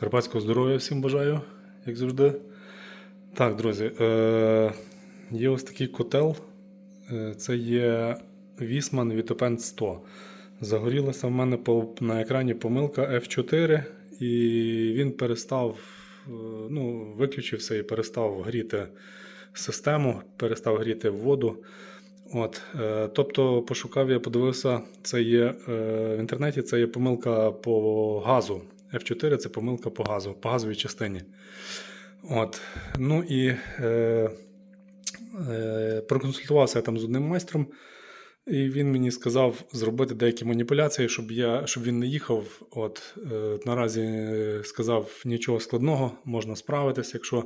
Карпатського здоров'я всім бажаю, як завжди. Так, друзі, е, є ось такий котел. Е, це є Вісман Vitopen 100. Загорілася в мене на екрані помилка F4, і він перестав, е, ну, виключився і перестав гріти систему, перестав гріти воду. От, е, тобто пошукав я, подивився, це є в інтернеті, це є помилка по газу. F4 це помилка по газу, по газовій частині. От. Ну і е, е, проконсультувався я там з одним майстром, і він мені сказав зробити деякі маніпуляції, щоб я, щоб він не їхав. От, е, наразі сказав нічого складного, можна справитися, якщо е,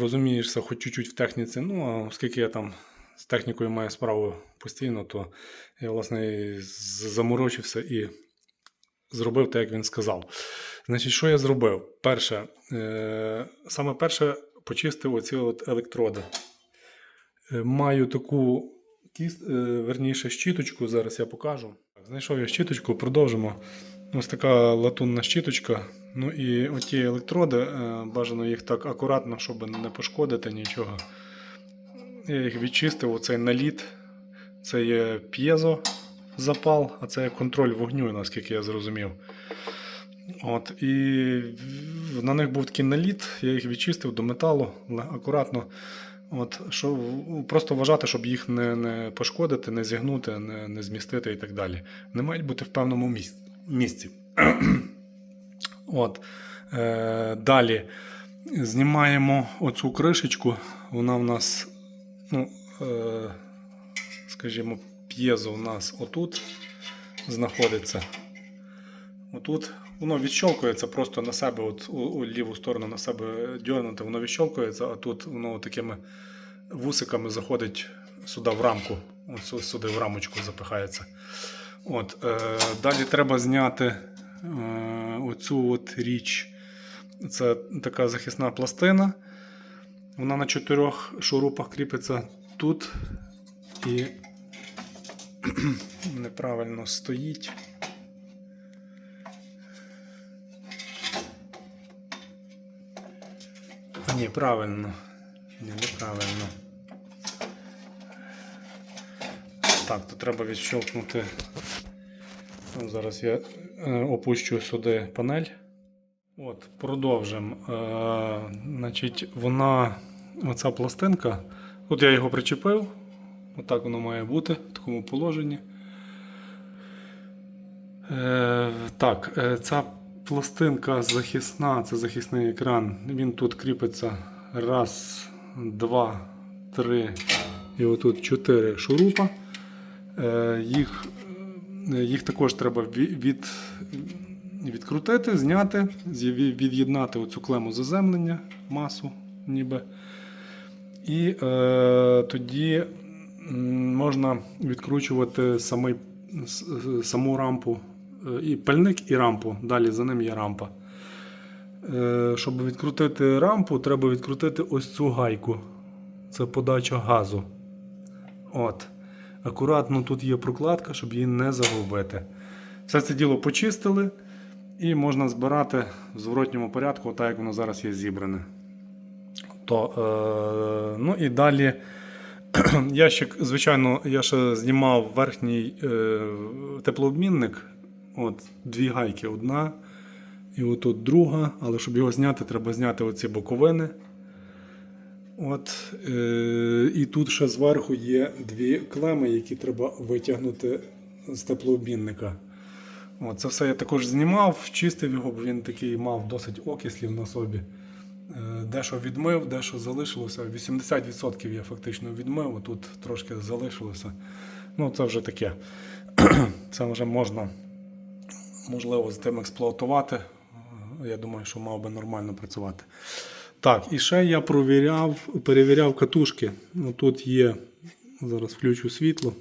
розумієшся хоч чуть-чуть в техніці. Ну, а оскільки я там з технікою маю справу постійно, то я власне заморочився і зробив так, як він сказав. Значить, що я зробив? Перше, е, саме перше почистив оці от електроди. Е, маю таку кіст, е, верніше щіточку, зараз я покажу. Знайшов я щіточку, продовжимо. Ось така латунна щіточка. Ну і оті електроди, е, бажано їх так акуратно, щоб не пошкодити нічого. Я їх відчистив, оцей наліт. Це є п'єзо запал, а це контроль вогню, наскільки я зрозумів. От, і на них був такий наліт, я їх відчистив до металу акуратно. От, що, просто вважати, щоб їх не, не пошкодити, не зігнути, не, не змістити і так далі. Не мають бути в певному місці. От, е, далі знімаємо оцю кришечку. Вона в нас, ну, е, скажімо, п'єзо у нас отут знаходиться. Отут воно відщолкується просто на себе, от у, у ліву сторону на себе дьорнути, воно відщолкується, а тут воно такими вусиками заходить сюди в рамку. От сюди в рамочку запихається. От, е, далі треба зняти е, оцю от річ. Це така захисна пластина. Вона на чотирьох шурупах кріпиться тут і неправильно стоїть. Ні, правильно. Ні, неправильно. Так, то треба відщелкнути. Ну, Зараз я е, опущу сюди панель. От, продовжимо. Е, значить, вона, оця пластинка. От я його причепив. Отак воно має бути в такому положенні. Е, так, е, ця пластинка захисна, це захисний екран. Він тут кріпиться раз, два, три і отут чотири шурупа. Е, їх, е, їх також треба від, відкрутити, зняти, від'єднати оцю клему заземлення, масу ніби. І е, тоді можна відкручувати самий, саму рампу, е, і пальник, і рампу. Далі за ним є рампа. Е, щоб відкрутити рампу, треба відкрутити ось цю гайку. Це подача газу. От. Акуратно тут є прокладка, щоб її не загубити. Все це діло почистили і можна збирати в зворотньому порядку, так як воно зараз є зібране. То, е, ну і далі ящик, звичайно, я ще знімав верхній е, теплообмінник. От, дві гайки, одна і отут друга, але щоб його зняти, треба зняти оці боковини. От, е, і тут ще зверху є дві клеми, які треба витягнути з теплообмінника. От, це все я також знімав, чистив його, бо він такий мав досить окислів на собі. Е, Дещо відмив, дещо залишилося. 80% я фактично відмив, тут трошки залишилося. Ну, це вже таке. Це вже можна, можливо, з тим експлуатувати. Я думаю, що мав би нормально працювати. Так, і ще я провіряв, перевіряв катушки. Ну, Тут є, зараз включу світло.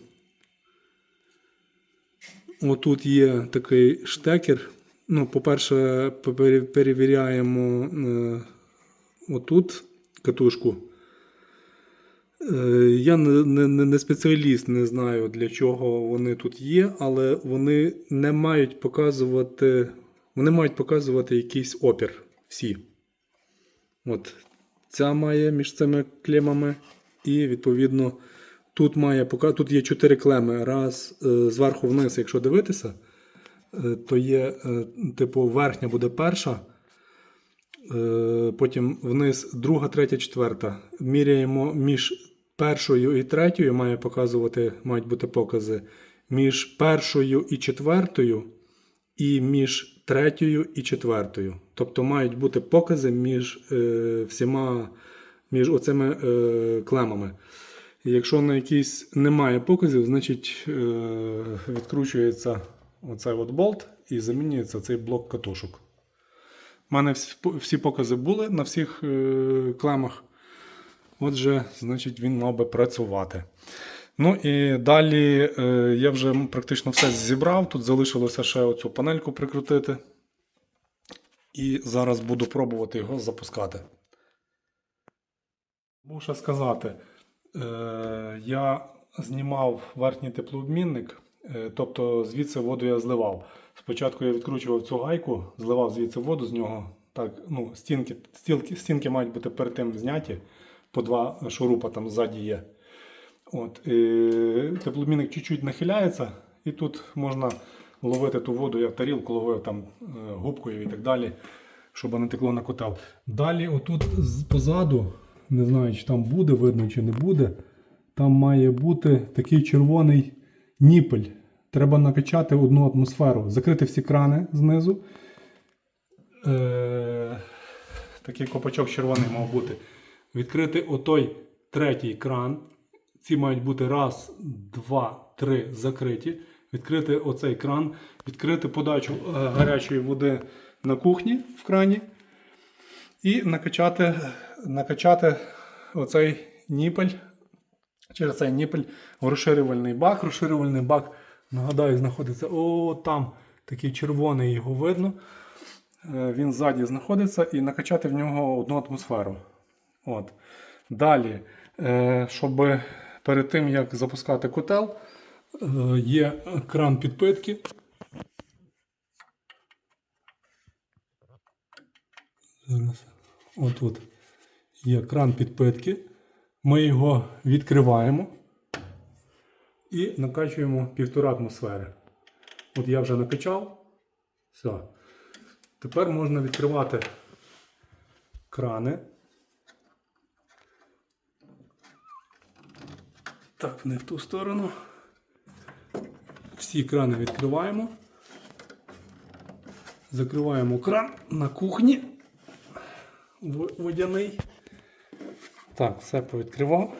Отут є такий штекер. Ну, по-перше, перевіряємо е, отут катушку. Е, Я не, не, не- спеціаліст, не знаю для чого вони тут є, але вони не мають показувати вони мають показувати якийсь опір. Всі. От. Ця має між цими клемами. І відповідно тут має тут є 4 клеми. Раз е, зверху вниз, якщо дивитися, е, то є, типу, верхня буде перша. Е, Потім вниз друга, третя, четверта. Міряємо між першою і третьою, має показувати, мають бути покази. Між першою і четвертою, і між третьою і четвертою. Тобто мають бути покази між е, всіма між оцими е, клемами. І якщо на якийсь немає показів, значить е, відкручується оцей от болт і замінюється цей блок катушок. У мене всі, покази були на всіх е, клемах. Отже, значить, він мав би працювати. Ну і далі е, я вже практично все зібрав. Тут залишилося ще оцю панельку прикрутити. І зараз буду пробувати його запускати. Мушу сказати, е, я знімав верхній теплообмінник, тобто звідси воду я зливав. Спочатку я відкручував цю гайку, зливав звідси воду з нього. Так, ну, стінки, стілки, стінки мають бути перед тим зняті, по два шурупа там ззаді є. От, е, теплообмінник чуть-чуть нахиляється, і тут можна ловити ту воду, я тарілку ловив там е, губкою і так далі, щоб не текло на котел. Далі, отут позаду, не знаю, чи там буде видно, чи не буде, там має бути такий червоний ніпель. Треба накачати одну атмосферу, закрити всі крани знизу. Е, такий копачок червоний мав бути. Відкрити отой третій кран. Ці мають бути раз, два, три закриті. Відкрити оцей кран, відкрити подачу е, гарячої води на кухні в крані. І накачати, накачати оцей ніпель. Через цей ніпель розширювальний бак. Розширювальний бак, нагадаю, знаходиться о, там такий червоний, його видно. Е, Він ззаді знаходиться і накачати в нього одну атмосферу. От. Далі, е, щоб перед тим як запускати котел, е, є кран підпитки. Зараз. Отут є кран підпитки. Ми його відкриваємо і накачуємо півтора атмосфери. От я вже накачав. Все. Тепер можна відкривати крани. Так, не в ту сторону. Всі крани відкриваємо. Закриваємо кран на кухні. Водяний. Так, все повідкривав.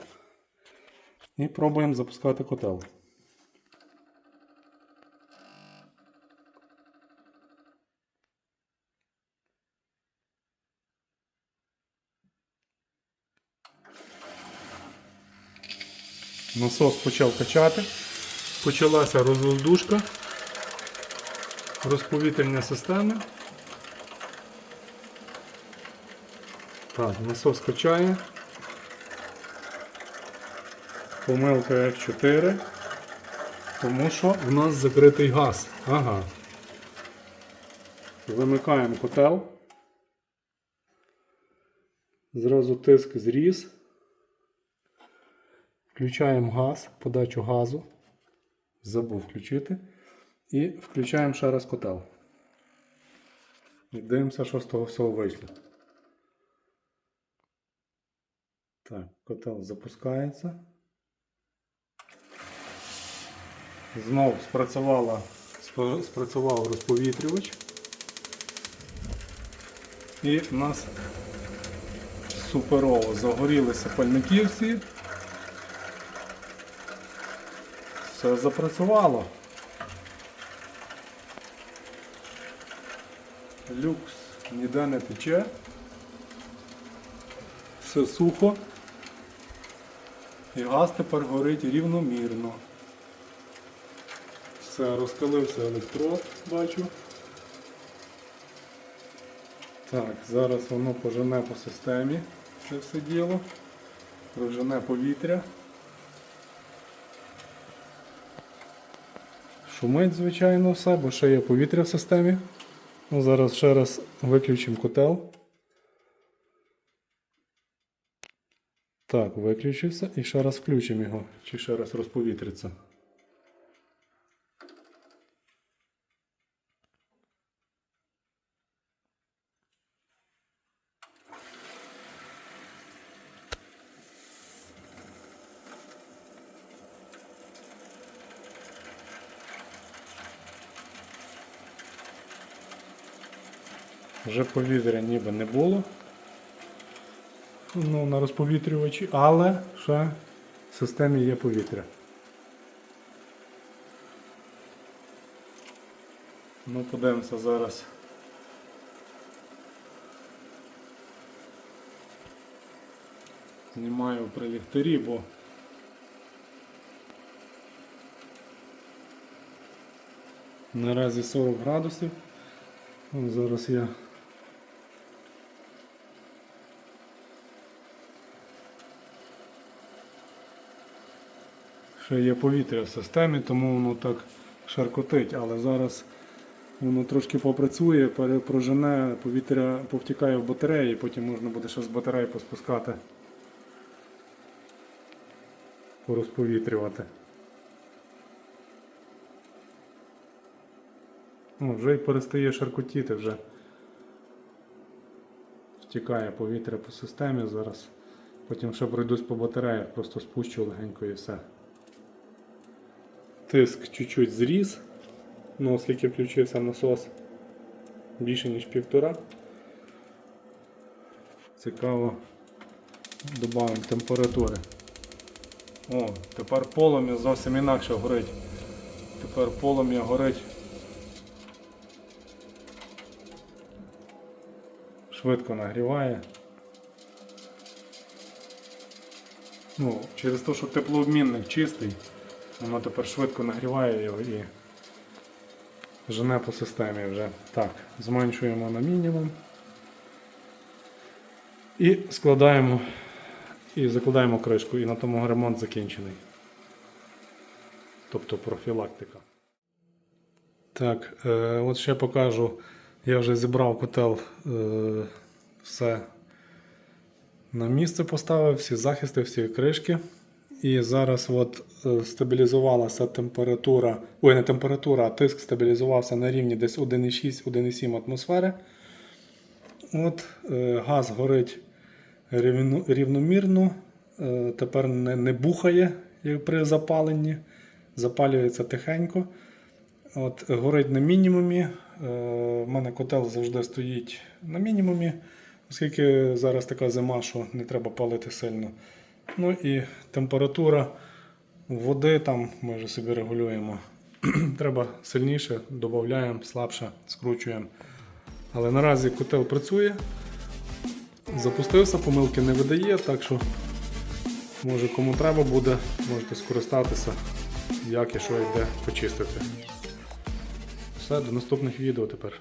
І пробуємо запускати котел. Насос почав качати. Почалася розвоздушка, розповітрення системи. Так, насос качає. Помилка F4. Тому що в нас закритий газ. Ага. Вимикаємо котел. Зразу тиск зріс. Включаємо газ, подачу газу. Забув включити. І включаємо ще раз котел. І дивимося, що з того всього вийшло. Так, котел запускається. Знов спрацювала, спрацював розповітрювач. І в нас суперово загорілися пальники всі. Все запрацювало. Люкс ніде не тече. Все сухо. І газ тепер горить рівномірно. Все, розкалився електрод, бачу. Так, зараз воно пожене по системі це все діло. Прожене повітря. Шумить, звичайно, все, бо ще є повітря в системі Ну, зараз ще раз виключимо котел. Так, виключився і ще раз включимо його, чи ще раз розповітриться. Вже повітря ніби не було. Ну, на розповітрювачі, але ще в системі є повітря. Ну, подивимося зараз. Знімаю при ліхтарі, бо наразі 40 градусів. Зараз я ще є повітря в системі, тому воно так шаркотить, але зараз воно трошки попрацює, перепрожене, повітря повтікає в батареї, потім можна буде ще з батареї поспускати, порозповітрювати. Ну, вже й перестає шаркотіти вже. Втікає повітря по системі зараз. Потім ще пройдусь по батареях, просто спущу легенько і все. Тиск чуть-чуть зріс. Ну, оскільки включився насос більше ніж півтора. Цікаво. Добавимо температури. О, тепер полум'я зовсім інакше горить. Тепер полум'я горить. Швидко нагріває. Ну, через те, що теплообмінник чистий, воно тепер швидко нагріває його і жене по системі вже. Так, зменшуємо на мінімум. І складаємо і закладаємо кришку, і на тому ремонт закінчений. Тобто профілактика. Так, е, от ще покажу. Я вже зібрав котел, е, все на місце поставив, всі захисти, всі кришки. І зараз от е, стабілізувалася температура, ой, не температура, а тиск стабілізувався на рівні десь 1,6-1,7 атмосфери. От, е, газ горить рівномірно, е, тепер не, бухає як при запаленні, запалюється тихенько. От, горить на мінімумі. У мене котел завжди стоїть на мінімумі, оскільки зараз така зима, що не треба палити сильно. Ну і температура води там ми вже собі регулюємо. треба сильніше, додаємо, слабше, скручуємо. Але наразі котел працює. Запустився, помилки не видає, так що може кому треба буде, можете скористатися, як і що йде почистити. Все, до наступних відео тепер.